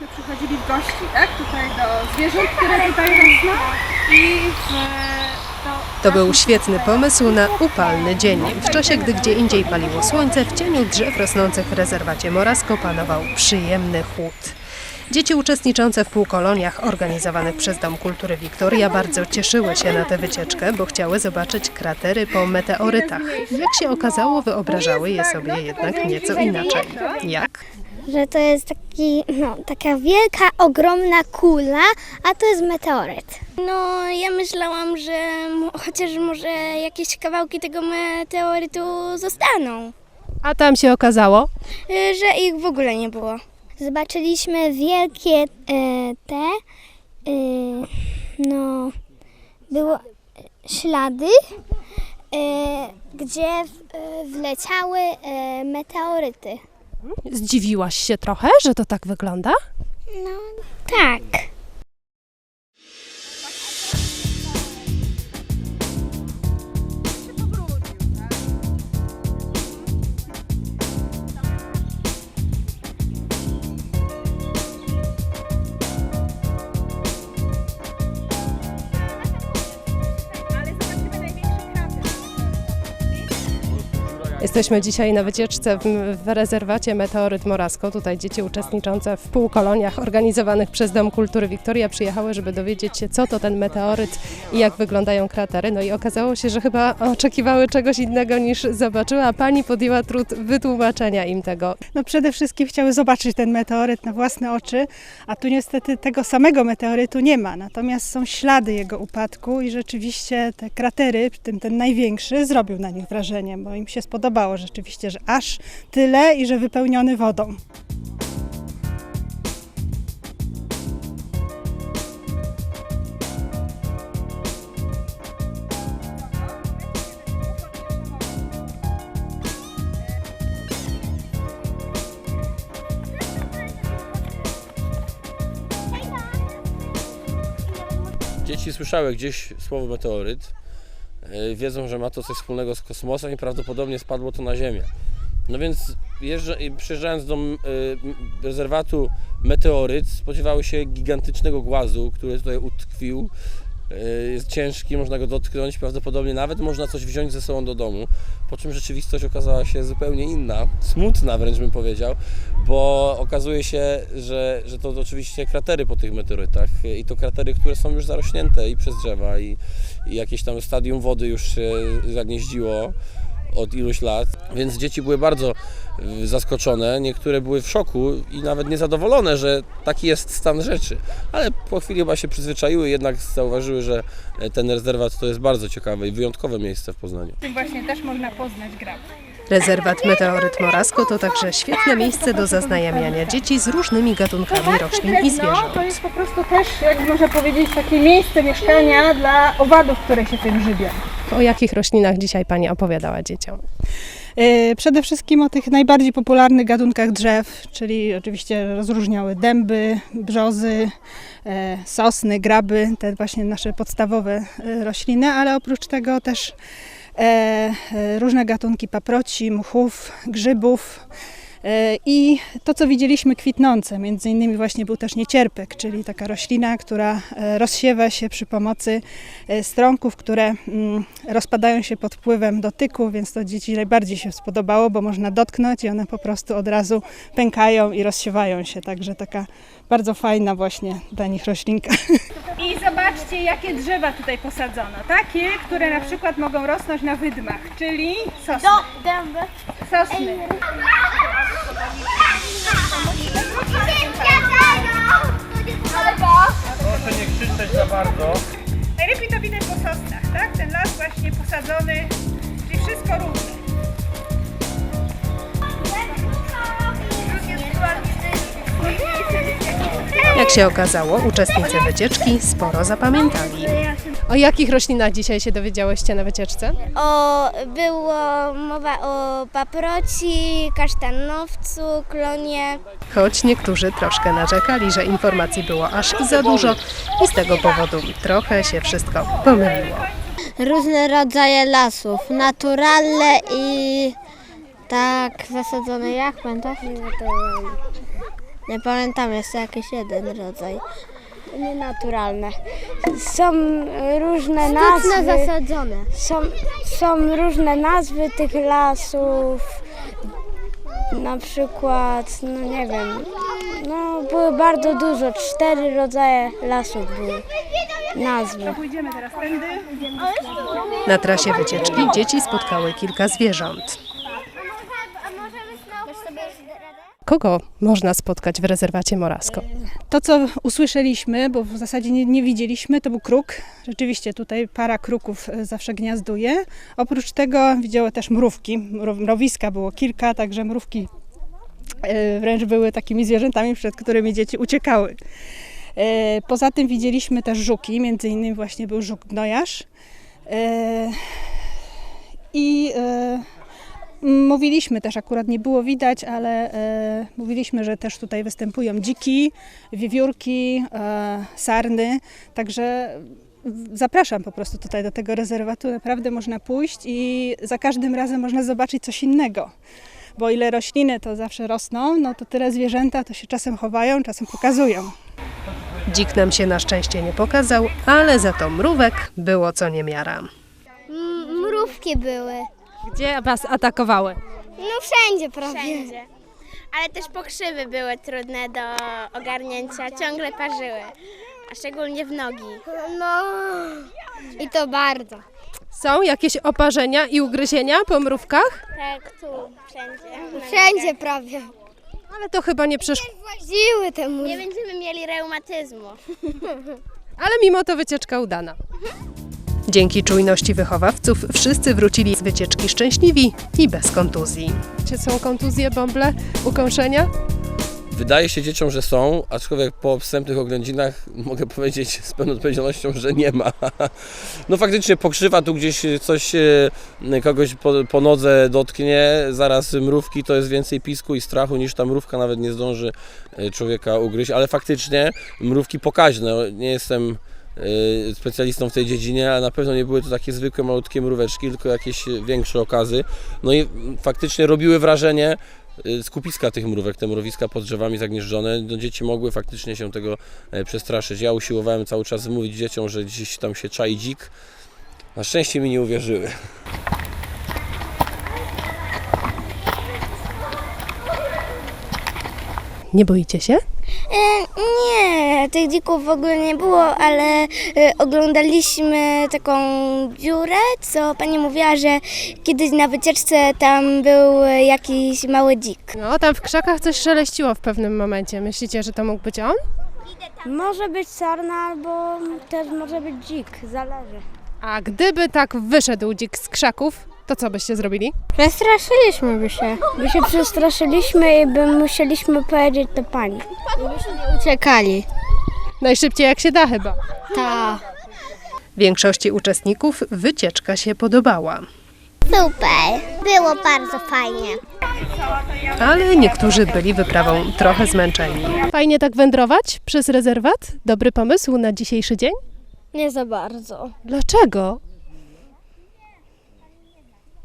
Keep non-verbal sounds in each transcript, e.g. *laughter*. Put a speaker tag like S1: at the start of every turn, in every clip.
S1: żebyśmy przychodzili w gości, tak? Tutaj do zwierząt, które tutaj rosną i w, to,
S2: To był świetny pomysł na upalny dzień. W czasie, gdy gdzie indziej paliło słońce, w cieniu drzew rosnących w rezerwacie Morasko panował przyjemny chłód. Dzieci uczestniczące w półkoloniach organizowanych przez Dom Kultury Wiktoria bardzo cieszyły się na tę wycieczkę, bo chciały zobaczyć kratery po meteorytach. Jak się okazało, wyobrażały je sobie jednak nieco inaczej. Jak?
S3: Że to jest taki, no, taka wielka, ogromna kula, a to jest meteoryt.
S4: No, ja myślałam, że chociaż może jakieś kawałki tego meteorytu zostaną,
S2: A tam się okazało?
S4: y, że ich w ogóle nie było.
S3: Zobaczyliśmy wielkie e, te, e, no, było e, ślady, e, gdzie w, e, wleciały e, meteoryty.
S2: Zdziwiłaś się trochę, że to tak wygląda?
S3: No, tak.
S2: Jesteśmy dzisiaj na wycieczce w, w rezerwacie Meteoryt Morasko. Tutaj dzieci uczestniczące w półkoloniach organizowanych przez Dom Kultury Wiktoria przyjechały, żeby dowiedzieć się, co to ten meteoryt i jak wyglądają kratery. No i okazało się, że chyba oczekiwały czegoś innego niż zobaczyły, a pani podjęła trud wytłumaczenia im tego.
S5: No przede wszystkim chciały zobaczyć ten meteoryt na własne oczy, a tu niestety tego samego meteorytu nie ma. Natomiast są ślady jego upadku i rzeczywiście te kratery, w tym ten największy, zrobił na nich wrażenie, bo im się spodobało rzeczywiście, że aż tyle i że wypełniony wodą.
S6: Dzieci słyszały gdzieś słowo meteoryt, wiedzą, że ma to coś wspólnego z kosmosem i prawdopodobnie spadło to na Ziemię. No więc jeżdża, przyjeżdżając do m, rezerwatu Meteoryt, spodziewały się gigantycznego głazu, który tutaj utkwił. E, Jest ciężki, można go dotknąć, prawdopodobnie nawet można coś wziąć ze sobą do domu. Po czym rzeczywistość okazała się zupełnie inna, smutna wręcz bym powiedział, bo okazuje się, że, że to oczywiście kratery po tych meteorytach i to kratery, które są już zarośnięte i przez drzewa i, i jakieś tam stadium wody już się zagnieździło od iluś lat, więc dzieci były bardzo y, zaskoczone, niektóre były w szoku i nawet niezadowolone, że taki jest stan rzeczy, ale po chwili chyba się przyzwyczaiły, jednak zauważyły, że e, ten rezerwat to jest bardzo ciekawe i wyjątkowe miejsce w Poznaniu.
S1: tym właśnie też można poznać grab.
S2: Rezerwat Meteoryt Morasko to także świetne miejsce do zaznajamiania dzieci z różnymi gatunkami roślin i
S1: No,
S2: zwierząt.
S1: to jest po prostu też, jak można powiedzieć, takie miejsce mieszkania dla owadów, które się tym żywią.
S2: O jakich roślinach dzisiaj pani opowiadała dzieciom?
S5: E, Przede wszystkim o tych najbardziej popularnych gatunkach drzew, czyli oczywiście rozróżniały dęby, brzozy, e, sosny, graby, te właśnie nasze podstawowe e, rośliny, ale oprócz tego też różne gatunki paproci, mchów, grzybów. E, I to, co widzieliśmy kwitnące, między innymi właśnie był też niecierpek, czyli taka roślina, która e, rozsiewa się przy pomocy e, strąków, które mm, rozpadają się pod wpływem dotyku, więc to dzieci najbardziej się spodobało, bo można dotknąć i one po prostu od razu pękają i rozsiewają się, także taka bardzo fajna właśnie dla nich roślinka. *laughs*
S1: I zobaczcie, jakie drzewa tutaj posadzono. Takie, które na przykład mogą rosnąć na wydmach, czyli sosny. Sosny.
S2: Jak się okazało, uczestnicy wycieczki sporo zapamiętali. O jakich roślinach dzisiaj się dowiedziałyście na wycieczce?
S4: O, było mowa o paproci, kasztanowcu, klonie.
S2: Choć niektórzy troszkę narzekali, że informacji było aż za dużo i z tego powodu trochę się wszystko pomyliło.
S3: Różne rodzaje lasów, naturalne i tak zasadzone, jak pamiętasz?
S4: Nie pamiętam, jest jakieś jeden rodzaj. Nienaturalne. Są różne nazwy.
S3: zasadzone.
S4: Są, są różne nazwy tych lasów. Na przykład, no nie wiem, no były bardzo dużo, cztery rodzaje lasów były. Nazwy.
S1: Pójdziemy teraz tędy.
S2: Na trasie wycieczki dzieci spotkały kilka zwierząt. Kogo można spotkać w rezerwacie Morasko?
S5: To, co usłyszeliśmy, bo w zasadzie nie, nie widzieliśmy, to był kruk. Rzeczywiście tutaj para kruków e, zawsze gniazduje. Oprócz tego widziały też mrówki. Mrów- Mrowiska było kilka, także mrówki e, wręcz były takimi zwierzętami, przed którymi dzieci uciekały. E, Poza tym widzieliśmy też żuki, między innymi właśnie był żuk gnojarz. I Mówiliśmy też, akurat nie było widać, ale e, mówiliśmy, że też tutaj występują dziki, wiewiórki, e, sarny, także zapraszam po prostu tutaj do tego rezerwatu. Naprawdę można pójść i za każdym razem można zobaczyć coś innego. Bo ile rośliny to zawsze rosną, no to tyle zwierzęta to się czasem chowają, czasem pokazują.
S2: Dzik nam się na szczęście nie pokazał, ale za to mrówek było co niemiara.
S3: Mrówki były.
S2: Gdzie was atakowały?
S3: No wszędzie prawie.
S4: Wszędzie. Ale też pokrzywy były trudne do ogarnięcia, ciągle parzyły. A szczególnie w nogi.
S3: No i to bardzo.
S2: Są jakieś oparzenia i ugryzienia po mrówkach?
S4: Tak, tu, wszędzie.
S3: Wszędzie prawie.
S2: Ale to chyba nie przeszkadza.
S3: Właziły te
S4: Nie będziemy mieli reumatyzmu.
S2: Ale mimo to wycieczka udana. Dzięki czujności wychowawców wszyscy wrócili z wycieczki szczęśliwi i bez kontuzji. Czy są kontuzje, bąble, ukąszenia?
S6: Wydaje się dzieciom, że są, aczkolwiek po wstępnych oględzinach *laughs* mogę powiedzieć z pełną odpowiedzialnością, że nie ma. *laughs* No faktycznie pokrzywa tu gdzieś coś, e, kogoś po, po nodze dotknie, zaraz mrówki to jest więcej pisku i strachu niż ta mrówka nawet nie zdąży e, człowieka ugryźć, ale faktycznie mrówki pokaźne. Nie jestem specjalistą w tej dziedzinie, ale na pewno nie były to takie zwykłe malutkie mróweczki, tylko jakieś większe okazy. No i faktycznie robiły wrażenie y, skupiska tych mrówek, te mrowiska pod drzewami zagnieżdżone, no dzieci mogły faktycznie się tego e, przestraszyć. Ja usiłowałem cały czas mówić dzieciom, że gdzieś tam się czai dzik. Na szczęście mi nie uwierzyły.
S2: Nie boicie się?
S4: E, nie, tych dzików w ogóle nie było, ale e, oglądaliśmy taką dziurę, co pani mówiła, że kiedyś na wycieczce tam był e, jakiś mały dzik.
S2: No, tam w krzakach coś szeleściło w pewnym momencie. Myślicie, że to mógł być on?
S4: Może być sarna albo też może być dzik, zależy.
S2: A gdyby tak wyszedł dzik z krzaków, to co byście zrobili?
S4: Przestraszyliśmy by się. By się przestraszyliśmy i by musieliśmy powiedzieć to pani.
S3: Uciekali.
S2: Najszybciej jak się da chyba.
S3: Tak.
S2: Większości uczestników wycieczka się podobała.
S3: Super. Było bardzo fajnie.
S2: Ale niektórzy byli wyprawą trochę zmęczeni. Fajnie tak wędrować przez rezerwat? Dobry pomysł na dzisiejszy dzień?
S4: Nie za bardzo.
S2: Dlaczego?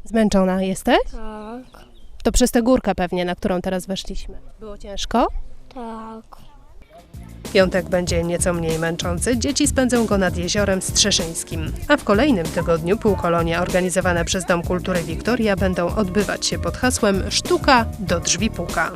S2: Zmęczona jesteś?
S4: Tak,
S2: To przez tę górkę pewnie, na którą teraz weszliśmy. Było ciężko?
S4: tak.
S2: Piątek będzie nieco mniej męczący. Dzieci spędzą go nad jeziorem Strzeszyńskim. A w kolejnym tygodniu półkolonie organizowane przez Dom Kultury Wiktoria będą odbywać się pod hasłem Sztuka do drzwi puka.